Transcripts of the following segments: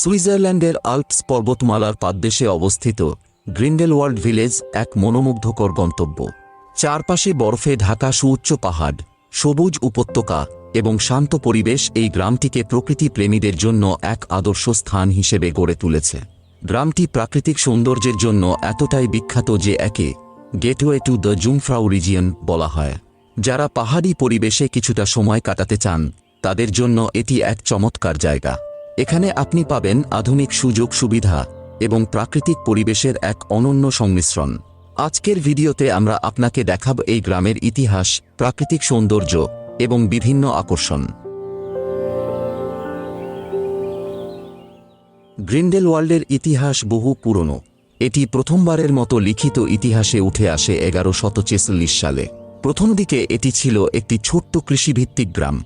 সুইজারল্যান্ডের আল্পস পর্বতমালার পাদদেশে অবস্থিত গ্রিন্ডেলওয়ার্ল্ড ভিলেজ এক মনোমুগ্ধকর গন্তব্য। চারপাশে বরফে ঢাকা সুউচ্চ পাহাড়, সবুজ উপত্যকা এবং শান্ত পরিবেশ এই গ্রামটিকে প্রকৃতি প্রেমীদের জন্য এক আদর্শ স্থান হিসেবে গড়ে তুলেছে। গ্রামটি প্রাকৃতিক সৌন্দর্যের জন্য এতটাই বিখ্যাত যে একে gateway to the Jungfrau region বলা হয়। যারা পাহাড়ি পরিবেশে কিছুটা সময় কাটাতে চান, তাদের জন্য এটি এক চমৎকার জায়গা। এখানে আপনি পাবেন আধুনিক সুযোগ সুবিধা এবং প্রাকৃতিক পরিবেশের এক অনন্য সংমিশ্রণ। আজকের ভিডিওতে আমরা আপনাকে দেখাব এই গ্রামের ইতিহাস, প্রাকৃতিক সৌন্দর্য এবং বিভিন্ন আকর্ষণ। গ্রিন্ডেল ওয়ার্ল্ডের ইতিহাস বহু পুরনো। এটি প্রথমবারের মতো লিখিত ইতিহাসে উঠে আসে এগারো শত সালে। প্রথম দিকে এটি ছিল একটি ছোট্ট কৃষিভিত্তিক গ্রাম।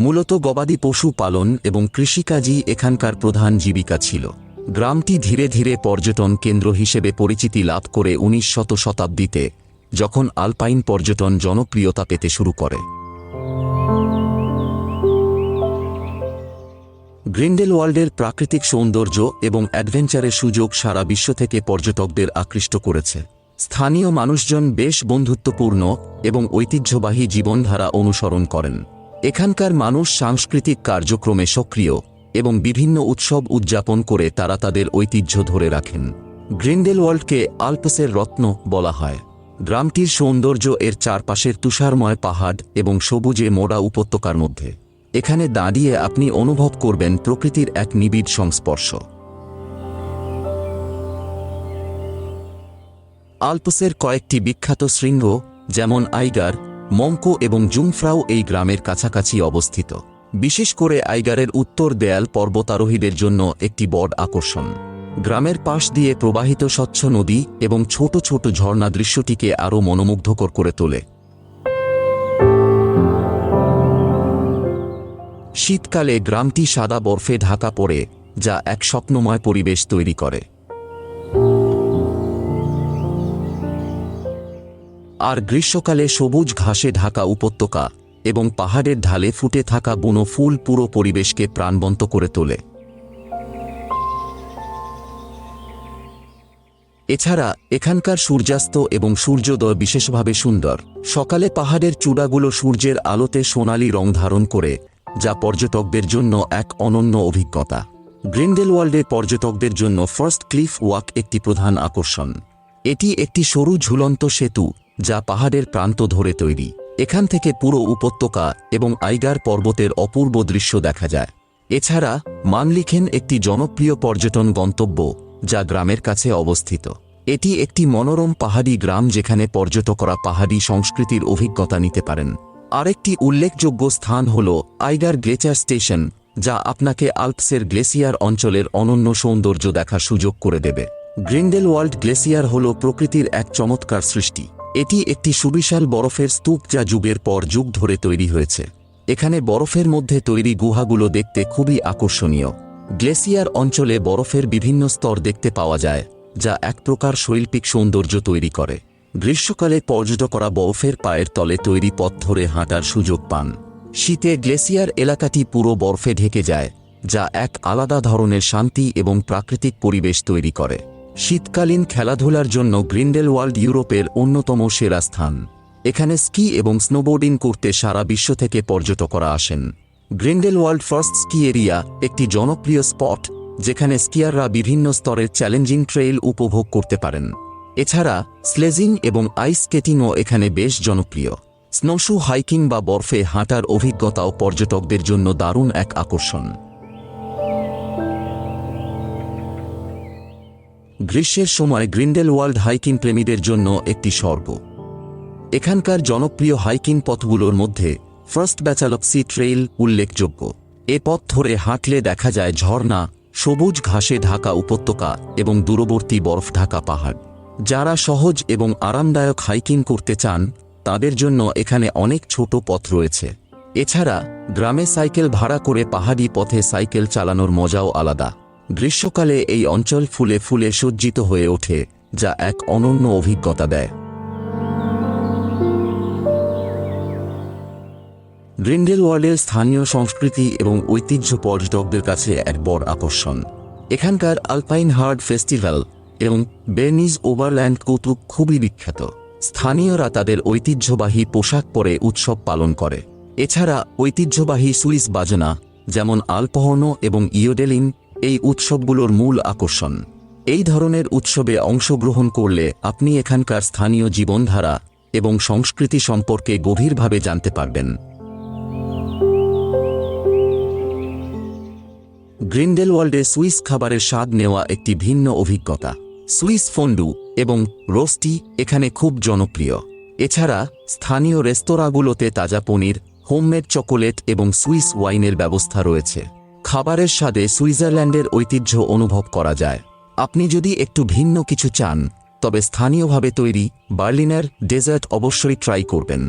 মূলত গবাদি পশু পালন এবং কৃষিকাজই এখানকার প্রধান জীবিকা ছিল। গ্রামটি ধীরে ধীরে পর্যটন কেন্দ্র হিসেবে পরিচিতি লাভ করে উনিশ শত শতাব্দীতে, যখন আলপাইন পর্যটন জনপ্রিয়তা পেতে শুরু করে। গ্রিন্ডেলওয়ার্ল্ডের প্রাকৃতিক সৌন্দর্য এবং অ্যাডভেঞ্চারের সুযোগ সারা বিশ্ব থেকে পর্যটকদের আকৃষ্ট করেছে। স্থানীয় মানুষজন বেশ বন্ধুত্বপূর্ণ এবং ঐতিহ্যবাহী জীবনধারা অনুসরণ করেন। এখানকার মানুষ সাংস্কৃতিক কার্যক্রমে সক্রিয় এবং বিভিন্ন উৎসব উদযাপন করে তারা তাদের ঐতিহ্য ধরে রাখেন। গ্রিন্ডেলওয়ার্ল্ডকে আল্পসের রত্ন বলা হয়। গ্রামটির সৌন্দর্য এর চারপাশের তুষারময় পাহাড় এবং সবুজে মোড়া উপত্যকার মধ্যে। এখানে দাঁড়িয়ে আপনি অনুভব করবেন প্রকৃতির এক নিবিড় সংস্পর্শ। আল্পসের কয়েকটি বিখ্যাত শৃঙ্গ, যেমন আইগার মঙ্কো এবং জুংফ্রাও এই গ্রামের কাছাকাছি অবস্থিত। বিশেষ করে আইগারের উত্তর দেয়াল পর্বতারোহীদের জন্য একটি বড় আকর্ষণ। গ্রামের পাশ দিয়ে প্রবাহিত স্বচ্ছ নদী এবং ছোট ছোট ঝর্ণা দৃশ্যটিকে আরও মনোমুগ্ধকর করে তোলে। শীতকালে গ্রামটি সাদা বরফে ঢাকা পড়ে, যা এক স্বপ্নময় পরিবেশ তৈরি করে। আর গ্রীষ্মকালে সবুজ ঘাসে ঢাকা উপত্যকা এবং পাহাড়ের ঢালে ফুটে থাকা বুনো ফুল পুরো পরিবেশকে প্রাণবন্ত করে তোলে। এছাড়া এখানকার সূর্যাস্ত এবং সূর্যোদয় বিশেষভাবে সুন্দর। সকালে পাহাড়ের চূড়াগুলো সূর্যের আলোতে সোনালি রং ধারণ করে, যা পর্যটকদের জন্য এক অনন্য অভিজ্ঞতা। গ্রিন্ডেলওয়ার্ল্ডে পর্যটকদের জন্য ফার্স্ট ক্লিফ ওয়াক একটি প্রধান আকর্ষণ। এটি একটি সরু ঝুলন্ত সেতু যা পাহাড়ের প্রান্ত ধরে তৈরি। এখান থেকে পুরো উপত্যকা এবং আইগার পর্বতের অপূর্ব দৃশ্য দেখা যায়। এছাড়া মানলিখেন একটি জনপ্রিয় পর্যটন গন্তব্য যা গ্রামের কাছে অবস্থিত। এটি একটি মনোরম পাহাড়ি গ্রাম যেখানে পর্যটকরা পাহাড়ি সংস্কৃতির অভিজ্ঞতা নিতে পারেন। আরেকটি উল্লেখযোগ্য স্থান হল আইগার গ্লেচার স্টেশন, যা আপনাকে আল্পসের গ্লেসিয়ার অঞ্চলের অনন্য সৌন্দর্য দেখার সুযোগ করে দেবে। গ্রিন্ডেল ওয়ার্ল্ড গ্লেসিয়ার হল প্রকৃতির এক চমৎকার সৃষ্টি। এটি একটি সুবিশাল বরফের স্তূপ যা যুগের পর যুগ ধরে তৈরি হয়েছে। এখানে বরফের মধ্যে তৈরি গুহাগুলো দেখতে খুবই আকর্ষণীয়। গ্লেসিয়ার অঞ্চলে বরফের বিভিন্ন স্তর দেখতে পাওয়া যায়, যা এক প্রকার শৈল্পিক সৌন্দর্য তৈরি করে। গ্রীষ্মকালে পর্যটকরা বরফের পায়ের তলে তৈরি পথ ধরে হাঁটার সুযোগ পান। শীতে গ্লেসিয়ার এলাকাটি পুরো বরফে ঢেকে যায়, যা এক আলাদা ধরনের শান্তি এবং প্রাকৃতিক পরিবেশ তৈরি করে। শীতকালীন খেলাধুলার জন্য গ্রিন্ডেল ওয়ার্ল্ড ইউরোপের অন্যতম সেরা স্থান। এখানে স্কি এবং স্নোবোর্ডিং করতে সারা বিশ্ব থেকে পর্যটকরা আসেন। Grindelwald first ski area একটি জনপ্রিয় স্পট, যেখানে স্কিয়াররা বিভিন্ন স্তরের চ্যালেঞ্জিং ট্রেইল উপভোগ করতে পারেন। এছাড়া স্লেজিং এবং আইস স্কেটিংও এখানে বেশ জনপ্রিয়। স্নোশু, হাইকিং বা বরফে হাঁটার অভিজ্ঞতাও পর্যটকদের জন্য দারুণ এক আকর্ষণ। গ্রীষ্মের সময় গ্রিন্ডেল ওয়ার্ল্ড হাইকিং প্রেমীদের জন্য একটি স্বর্গ। এখানকার জনপ্রিয় হাইকিং পথগুলোর মধ্যে ফার্স্ট ব্যাচালক্সি ট্রেইল উল্লেখযোগ্য। এ পথ ধরে হাঁটলে দেখা যায় ঝর্ণা, সবুজ ঘাসে ঢাকা উপত্যকা এবং দূরবর্তী বরফ ঢাকা পাহাড়। যারা সহজ এবং আরামদায়ক হাইকিং করতে চান, তাদের জন্য এখানে অনেক ছোট পথ রয়েছে। এছাড়া গ্রামে সাইকেল ভাড়া করে পাহাড়ি পথে সাইকেল চালানোর মজাও আলাদা। গ্রীষ্মকালে এই অঞ্চল ফুলে ফুলে সজ্জিত হয়ে ওঠে, যা এক অনন্য অভিজ্ঞতা দেয়। গ্রিন্ডেলওয়ার্ল্ডের স্থানীয় সংস্কৃতি এবং ঐতিহ্য পর্যটকদের কাছে এক বড় আকর্ষণ। এখানকার আলপাইন হার্ড ফেস্টিভ্যাল এবং বেনিজ ওভারল্যান্ড কৌতুক খুবই বিখ্যাত। স্থানীয়রা তাদের ঐতিহ্যবাহী পোশাক পরে উৎসব পালন করে। এছাড়া ঐতিহ্যবাহী সুইস বাজনা, যেমন আলপহনো এবং ইয়োডেলিন এই উৎসবগুলোর মূল আকর্ষণ। এই ধরনের উৎসবে অংশগ্রহণ করলে আপনি এখানকার স্থানীয় জীবনধারা এবং সংস্কৃতি সম্পর্কে গভীরভাবে জানতে পারবেন। গ্রিন্ডেলওয়ার্ল্ডে সুইস খাবারের স্বাদ নেওয়া একটি ভিন্ন অভিজ্ঞতা। সুইস ফন্ডু এবং রোস্টি এখানে খুব জনপ্রিয়। এছাড়া স্থানীয় রেস্তোরাঁগুলোতে তাজা পনির, হোমমেড চকোলেট এবং সুইস ওয়াইনের ব্যবস্থা রয়েছে। খাবারের স্বাদে সুইজারল্যান্ডের ঐতিহ্য অনুভব করা যায়। আপনি যদি একটু ভিন্ন কিছু চান, তবে স্থানীয়ভাবে তৈরি বার্লিনার ডেজার্ট অবশ্যই ট্রাই করবেন।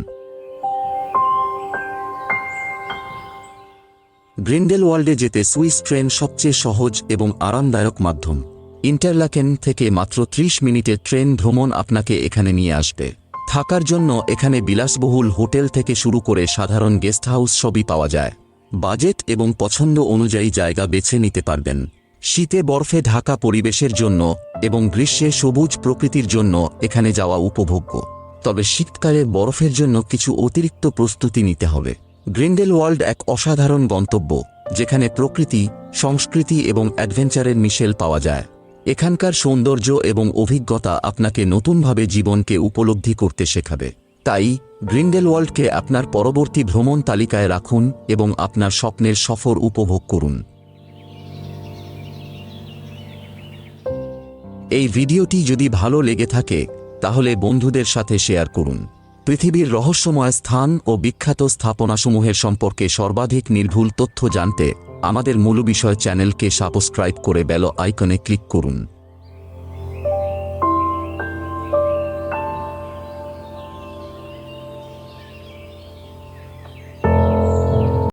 গ্রিন্ডেল ওয়ার্ল্ডে যেতে সুইস ট্রেন সবচেয়ে সহজ এবং আরামদায়ক মাধ্যম। ইন্টারলাকেন থেকে মাত্র ত্রিশ মিনিটের ট্রেন ভ্রমণ আপনাকে এখানে নিয়ে আসবে। থাকার জন্য এখানে বিলাসবহুল হোটেল থেকে শুরু করে সাধারণ গেস্ট হাউস সবই পাওয়া যায়। বাজেট এবং পছন্দ অনুযায়ী জায়গা বেছে নিতে পারবেন। শীতে বরফে ঢাকা পরিবেশের জন্য এবং গ্রীষ্মে সবুজ প্রকৃতির জন্য এখানে যাওয়া উপভোগ্য। তবে শীতকালে বরফের জন্য কিছু অতিরিক্ত প্রস্তুতি নিতে হবে। গ্রিন্ডেল ওয়ার্ল্ড এক অসাধারণ গন্তব্য, যেখানে প্রকৃতি, সংস্কৃতি এবং অ্যাডভেঞ্চারের মিশেল পাওয়া যায়। এখানকার সৌন্দর্য এবং অভিজ্ঞতা আপনাকে নতুনভাবে জীবনকে উপলব্ধি করতে শেখাবে। তাই গ্রিন্ডেল ওয়ার্ল্ডকে আপনার পরবর্তী ভ্রমণ তালিকায় রাখুন এবং আপনার স্বপ্নের সফর উপভোগ করুন। এই ভিডিওটি যদি ভালো লেগে থাকে, তাহলে বন্ধুদের সাথে শেয়ার করুন। পৃথিবীর রহস্যময় স্থান ও বিখ্যাত স্থাপনাসমূহের সম্পর্কে সর্বাধিক নির্ভুল তথ্য জানতে আমাদের মূল বিষয় চ্যানেলকে সাবস্ক্রাইব করে বেল আইকনে ক্লিক করুন।